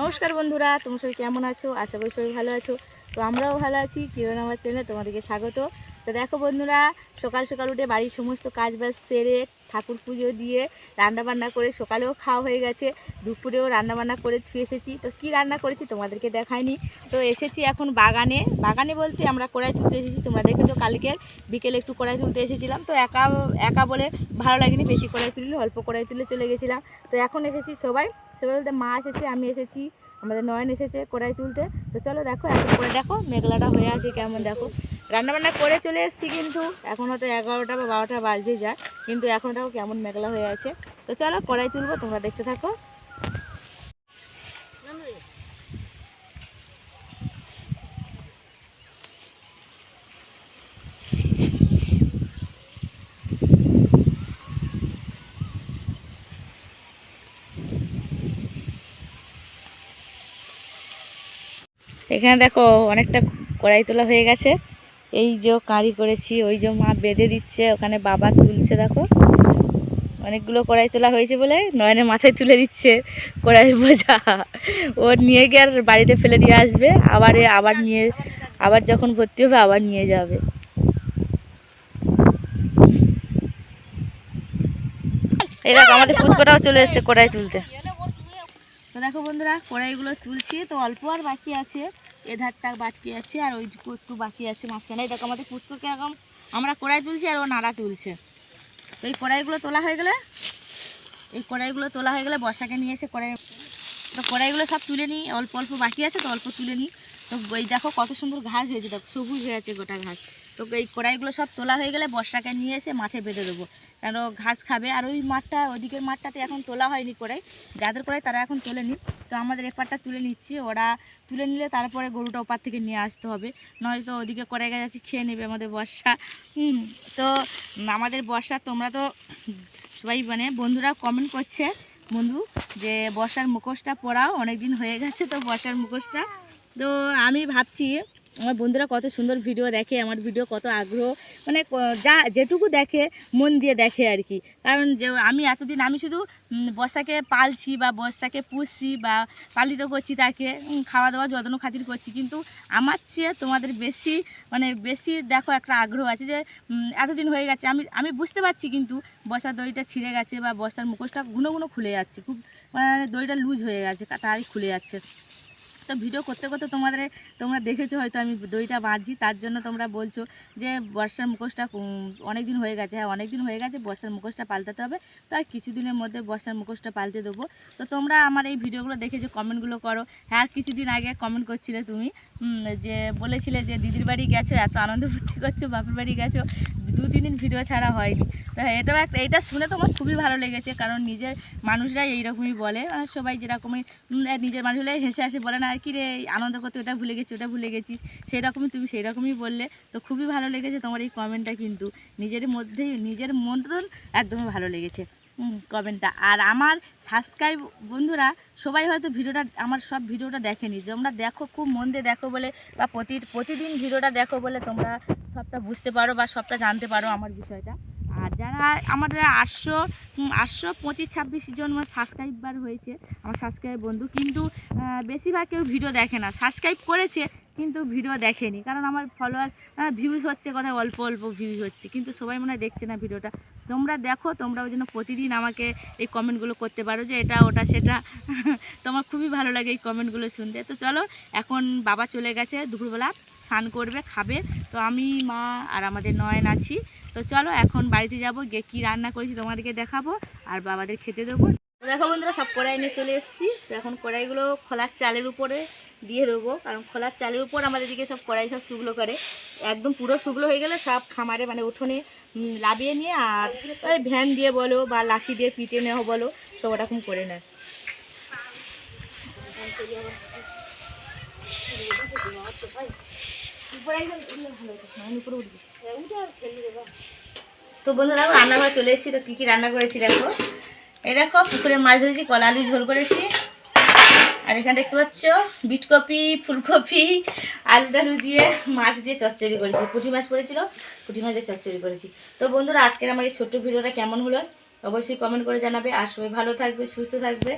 নমস্কার বন্ধুরা, তোমার সবাই কেমন আছো? আশা করি সবাই ভালো আছো। তো আমরাও ভালো আছি। কিরণ আমার চ্যানেলে তোমাদেরকে স্বাগত। তো দেখো বন্ধুরা, সকাল সকাল উঠে বাড়ির সমস্ত কাজ বাজ সেরে ঠাকুর পুজো দিয়ে রান্না বান্না করে সকালেও খাওয়া হয়ে গেছে। দুপুরেও রান্নাবান্না করে থুয়ে এসেছি। তো কি রান্না করেছি তোমাদেরকে দেখাইনি। তো এসেছি এখন বাগানে। বাগানে বলতে আমরা কড়াই তুলতে এসেছি। তোমরা দেখেছ কালকে বিকেলে একটু কড়াই তুলতে এসেছিলাম। তো একা একা বলে ভালো লাগেনি। বেশি কড়াই তুললে, অল্প কড়াই তুলে চলে গেছিলাম। তো এখন এসেছি সবাই সবাই বলতে মা এসেছে, আমি এসেছি, আমাদের নয়ন এসেছে কড়াই তুলতে। তো চলো দেখো, এখন করে দেখো, মেঘলাটা হয়ে আছে কেমন দেখো। রান্নাবান্না করে চলে এসেছি কিন্তু, এখন হয়তো এগারোটা বা বারোটা বাজতে যায়, কিন্তু এখন দেখো কেমন মেঘলা হয়ে আছে। তো চলো কড়াই তুলবো, তোমরা দেখতে থাকো। এখানে দেখো অনেকটা কড়াই তোলা হয়ে গেছে। এই যে কাঁড়ি করেছি, ওই যে মা বেঁধে দিচ্ছে, ওখানে বাবা তুলছে দেখো। অনেকগুলো কড়াই তোলা হয়েছে বলে নয়নে মাথায় তুলে দিচ্ছে কড়াই বোঝা। ও নিয়ে গিয়ে আর বাড়িতে ফেলে দিয়ে আসবে, আবার আবার নিয়ে, আবার যখন ভর্তি হবে আবার নিয়ে যাবে। দেখো, আমাদের পুচকোটাও চলে এসছে কড়াই তুলতে। তো দেখো বন্ধুরা, কড়াইগুলো তুলছি, তো অল্প আর বাকি আছে। এধারটা ধারটা বাকি আছে, আর ওই একটু বাকি আছে মাঝখানে। দেখো আমাদের পুষ্পকে এখন আমরা কড়াই তুলছি আর ও নাড়া তুলছে। তো এই কড়াইগুলো তোলা হয়ে গেলে, এই কড়াইগুলো তোলা হয়ে গেলে বর্ষাকে নিয়ে এসে কড়াই তো কড়াইগুলো সব তুলে নিই, অল্প অল্প বাকি আছে, তো অল্প তুলে নিই। তো এই দেখো কত সুন্দর ঘাস হয়েছে, দেখো, সবুজ হয়ে আছে গোটা ঘাস। তো এই কড়াইগুলো সব তোলা হয়ে গেলে বর্ষাকে নিয়ে এসে মাঠে বেঁধে দেবো। কেন ঘাস খাবে? আর ওই মাঠটা, ওদিকের মাঠটাতে এখন তোলা হয়নি কড়াই। যাদের কড়াই তারা এখন তোলেনি তো আমাদের এপারটা তুলে নিচ্ছি। ওরা তুলে নিলে তারপরে গরুটা ওপার থেকে নিয়ে আসতে হবে। নয়তো ওদিকে কড়াই গাছ আছে, খেয়ে নেবে আমাদের বর্ষা। হুম, তো আমাদের বর্ষা, তোমরা তো সবাই মানে বন্ধুরা কমেন্ট করছে, বন্ধু, যে বর্ষার মুখোশটা পরাও অনেক দিন হয়ে গেছে তো বর্ষার মুখোশটা। তো আমি ভাবছি, আমার বন্ধুরা কত সুন্দর ভিডিও দেখে, আমার ভিডিও কত আগ্রহ মানে যা যেটুকু দেখে, মন দিয়ে দেখে আর কি। কারণ যে আমি এতদিন আমি শুধু বর্ষাকে পালছি বা বর্ষাকে পুষছি বা পালিত করছি তাকে খাওয়া দাওয়া যত্ন খাতির করছি, কিন্তু আমার চেয়ে তোমাদের বেশি মানে বেশি দেখো একটা আগ্রহ আছে যে এতদিন হয়ে গেছে, আমি আমি বুঝতে পারছি কিন্তু বর্ষার দড়িটা ছিঁড়ে গেছে বা বর্ষার মুখোশটা ঘুনো ঘুনো খুলে যাচ্ছে, খুব মানে দড়িটা লুজ হয়ে গেছে, তাড়াতাড়ি খুলে যাচ্ছে। তো ভিডিও করতে করতে তোমাদের, তোমরা দেখেছ, হয়তো আমি দইটা বাঁধছি তার জন্য তোমরা বলছো যে বর্ষার মুখোশটা অনেক দিন হয়ে গেছে। হ্যাঁ অনেক দিন হয়ে গেছে, বর্ষার মুখোশটা পাল্টাতে হবে। তো আর কিছুদিনের মধ্যে বর্ষার মুখোশটা পাল্টে দেবো। তো তোমরা আমার এই ভিডিওগুলো দেখে যে কমেন্টগুলো করো। হ্যাঁ আর কিছুদিন আগে কমেন্ট করছিলে তুমি যে বলেছিলে যে দিদির বাড়ি গেছো, এত আনন্দ ফুর্তি করছ, বাপের বাড়ি গেছো, দু, তিন দিন ভিডিও ছাড়া হয়নি। তো এটাও একটা, এটা শুনে তোমার খুবই ভালো লেগেছে, কারণ নিজের মানুষরাই এইরকমই বলে। সবাই যেরকমই নিজের মানুষ হলে হেসে হেসে বলে না আর কি রে আনন্দ করতে ওটা ভুলে গেছি, ওটা ভুলে গেছিস সেই রকমই তুমি সেই রকমই বললে। তো খুবই ভালো লেগেছে তোমার এই কমেন্টটা কিন্তু। নিজের মধ্যেই নিজের মতন একদমই ভালো লেগেছে। কমেন্টটা আর আমার সাবস্ক্রাইব বন্ধুরা, সবাই হয়তো ভিডিওটা, আমার সব ভিডিওটা দেখেনি। তোমরা দেখো, খুব মন দিয়ে দেখো বলে, বা প্রতি, প্রতিদিন ভিডিওটা দেখো বলে তোমরা সবটা বুঝতে পারো বা সবটা জানতে পারো আমার বিষয়টা। আমাদের আটশো আটশো পঁচিশ, ছাব্বিশ জন আমার সাবস্ক্রাইবার হয়েছে, আমার সাবস্ক্রাইব বন্ধু। কিন্তু বেশিরভাগ কেউ ভিডিও দেখে না। সাবস্ক্রাইব করেছে, কিন্তু ভিডিও দেখেনি। কারণ আমার ফলোয়ার ভিউজ হচ্ছে কোথায়? অল্প অল্প ভিউজ হচ্ছে। কিন্তু সবাই মনে দেখছে না ভিডিওটা তোমরা দেখো, তোমরা ওই জন্য প্রতিদিন আমাকে এই কমেন্টগুলো করতে পারো যে এটা, ওটা, সেটা। তোমার খুবই ভালো লাগে এই কমেন্টগুলো শুনতে। তো চলো, এখন বাবা চলে গেছে দুপুরবেলা। স্নান করবে, খাবে। তো আমি, মা আর আমাদের নয়ন আছি। তো চলো এখন বাড়িতে যাব, গিয়ে কী রান্না করেছি তোমাদেরকে দেখাবো আর বাবাদের খেতে দেবো। দেখো বন্ধুরা, সব কড়াই নিয়ে চলে এসেছি। তো এখন কড়াইগুলো খোলার চালের উপরে দিয়ে দেবো। কারণ খোলার চালের উপর আমাদের দিকে সব কড়াই সব শুকলো করে। একদম পুরো শুকলো হয়ে গেলে সব খামারে মানে উঠোনে লাবিয়ে নিয়ে আর ওই ভ্যান দিয়ে বলো বা লাঠি দিয়ে পিটে নেওয়া বলো, সব ওরকম করে নেয়। তো বন্ধুরা রান্নাঘর চলে এসেছি। তো কী কী রান্না করেছি দেখো? এই দেখো, পুকুরে মাছ ধরেছি, কলা আলু ঝোল করেছি। আর এখানে দেখতে পাচ্ছ, বিটকপি, ফুলকপি, আলু টালু দিয়ে মাছ দিয়ে চচ্চড়ি করেছি। পুঁটি মাছ পড়েছিল, পুঁটি মাছ দিয়ে চচ্চড়ি করেছি। তো বন্ধুরা, আজকের আমার এই ছোট্ট ভিডিওটা কেমন হলো? অবশ্যই কমেন্ট করে জানাবে। আর সবাই ভালো থাকবে, সুস্থ থাকবে।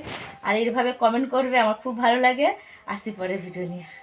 আর এইভাবে কমেন্ট করবে, আমার খুব ভালো লাগে। আসি পরে ভিডিও নিয়ে।